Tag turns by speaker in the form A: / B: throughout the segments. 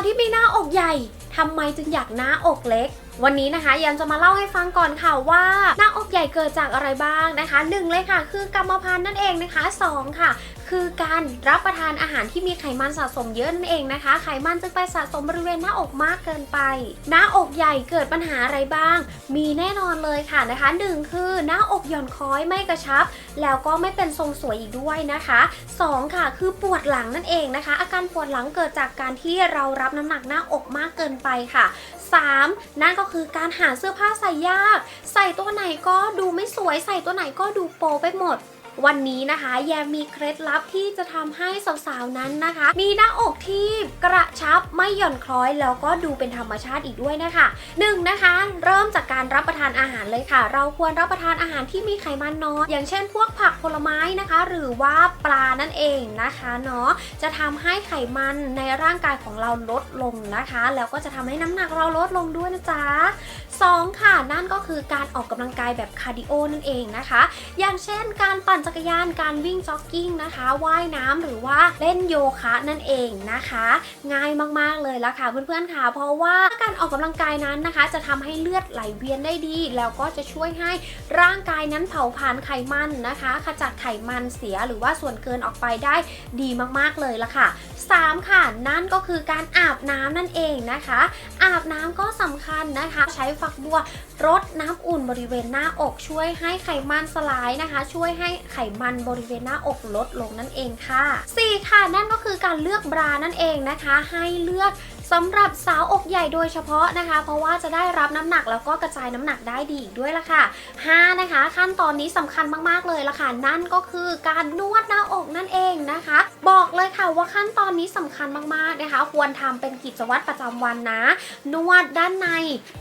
A: าวที่มีหน้าอกใหญ่ทำไมจึงอยากหน้าอกเล็ก วันนี้นะคะยามจะมาเล่าให้ฟังก่อนค่ะว่าหน้าอกใหญ่เกิดจากอะไรบ้างนะคะหนึ่งเลยค่ะ คือกรรมพันธุ์นั่นเองนะคะสองค่ะคือการรับประทานอาหารที่มีไขมันสะสมเยอะนั่นเองนะคะ ไขมันจึงไปสะสมบริเวณหน้าอกมากเกินไป หน้าอกใหญ่เกิดปัญหาอะไรบ้าง มีแน่นอนเลยค่ะนะคะหนึ่งคือหน้าอกหย่อนคล้อยไม่กระชับ แล้วก็ไม่เป็นทรงสวยอีกด้วยนะคะสองค่ะ คือปวดหลังนั่นเองนะคะ อาการปวดหลังเกิดจากการที่เรารับน้ำหนักหน้าอกมากเกินไปค่ะ 3. นั่นก็คือการหาเสื้อผ้าใส่ยาก ใส่ตัวไหนก็ดูไม่สวย ใส่ตัวไหนก็ดูโปไปหมด วันนี้นะคะแยมมีเคล็ดลับที่จะทำให้สาวๆนั้นนะคะ มีหน้าอกที่กระชับไม่หย่อนคล้อยแล้วก็ดูเป็นธรรมชาติอีกด้วยนะคะหนึ่งนะคะ เริ่มจากการรับประทานอาหารเลยค่ะ เราควรรับประทานอาหารที่มีไขมันน้อยอย่างเช่น พวกผักผลไม้นะคะ หรือว่าปลานั่นเองนะคะเนาะจะทำให้ไขมันในร่างกายของเราลดลงนะคะ แล้วก็จะทำให้น้ำหนักเราลดลงด้วยนะจ๊ะ สองค่ะ นั่นก็คือการออกกำลังกายแบบคาร์ดิโอนั่นเองนะคะ อย่างเช่น การปั่นจักรยานการวิ่งจ็อกกิ้งนะคะว่ายน้ำหรือว่าเล่นโยคะนั่นเองนะคะ ง่ายมากๆเลยละค่ะเพื่อนๆค่ะ เพราะว่าการออกกำลังกายนั้นนะคะ จะทำให้เลือดไหลเวียนได้ดี แล้วก็จะช่วยให้ร่างกายนั้นเผาผลาญไขมันนะคะ ขจัดไขมันเสียหรือว่าส่วนเกินออกไปได้ดีมากๆเลยละค่ะ 3 ค่ะ นั่นก็คือการอาบน้ำนั่นเองนะคะ อาบน้ำก็สำคัญนะคะ ใช้ฝักบัวรดน้ำอุ่นบริเวณหน้าอกช่วยให้ไขมันสลายนะคะ ช่วยให้ไขมันบริเวณหน้าอกลดลงนั่นเองค่ะ 4 ค่ะ นั่นก็คือการเลือกบรานั่นเองนะคะ ให้เลือกสำหรับสาวอกใหญ่โดยเฉพาะนะคะ เพราะว่าจะได้รับน้ำหนักแล้วก็กระจายน้ำหนักได้ดีอีกด้วยละค่ะ 5 นะคะ ขั้นตอนนี้สำคัญมากๆเลยละค่ะ นั่นก็คือการนวดหน้าอกนั่นเองนะคะ บอกเลยค่ะว่าขั้นตอนนี้สำคัญมากๆนะคะ ควรทำเป็นกิจวัตรประจำวันนะ นวดด้านใน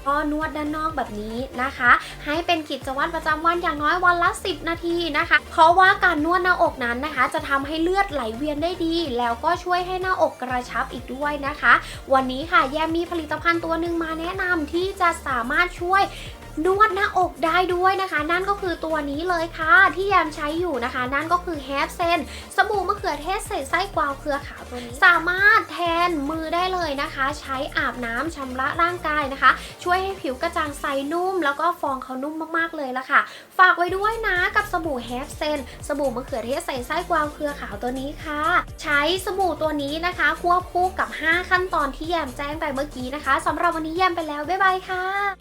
A: ก็นวดด้านนอกแบบนี้นะคะ ให้เป็นกิจวัตรประจำวันอย่างน้อยวันละ 10 นาทีนะคะ เพราะว่าการนวดหน้าอกนั้นนะคะ จะทำให้เลือดไหลเวียนได้ดี แล้วก็ช่วยให้หน้าอกกระชับอีกด้วยนะคะ วันนี้ค่ะแยมมีผลิตภัณฑ์ตัวหนึ่งมาแนะนำที่จะสามารถช่วย นวดหน้าอกได้ด้วยนะคะ นั่นก็คือตัวนี้เลยค่ะที่แยมใช้อยู่นะคะ นั่นก็คือแฮปเซนสบู่มะเขือเทศใส่ไส้กวาวเครือขาวตัวนี้ สามารถแทนมือได้เลยนะคะ ใช้อาบน้ำชำระร่างกายนะคะ ช่วยให้ผิวกระจ่างใสนุ่ม แล้วก็ฟองเขานุ่มมากๆเลยละค่ะ ฝากไว้ด้วยนะกับสบู่แฮปเซนสบู่มะเขือเทศใส่ไส้กวาวเครือขาวตัวนี้ค่ะ ใช้สบู่ตัวนี้นะคะ ควบคู่กับ 5 ขั้นตอนที่แยมแจ้งไปเมื่อกี้นะคะสำหรับวันนี้แยมไปแล้วบ๊ายบายค่ะ